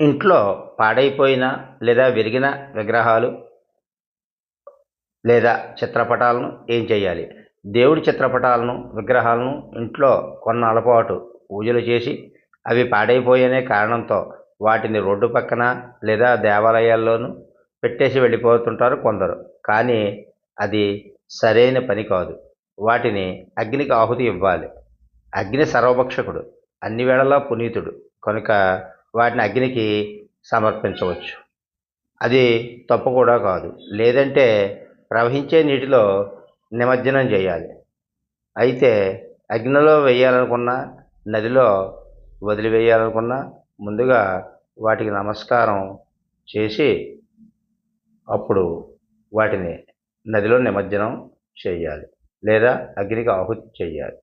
ఇంట్లో పాడైపోయిన లేదా విరిగిన విగ్రహాలు లేదా చిత్రపటాలను ఏం చేయాలి దేవుడి చిత్రపటాలను విగ్రహాలను ఇంట్లో కొన్న అలపాటు పూజలు చేసి అవి పాడైపోయనే కారణంతో వాటిని రోడ్డు పక్కన లేదా దేవాలయాల్లోనూ పెట్టేసి వెళ్ళిపోతుంటారు కొందరు. కానీ అది సరైన పని కాదు. వాటిని అగ్నికి ఆహుతి ఇవ్వాలి. అగ్ని సర్వభక్షకుడు అన్ని వేళలా పునీతుడు. కనుక వాటిని అగ్నికి సమర్పించవచ్చు. అది తప్పు కూడా కాదు. లేదంటే ప్రవహించే నీటిలో నిమజ్జనం చేయాలి. అయితే అగ్నిలో వేయాలనుకున్నా నదిలో వదిలివేయాలనుకున్నా ముందుగా వాటికి నమస్కారం చేసి అప్పుడు వాటిని నదిలో నిమజ్జనం చేయాలి. లేదా అగ్నికి ఆహుతి చేయాలి.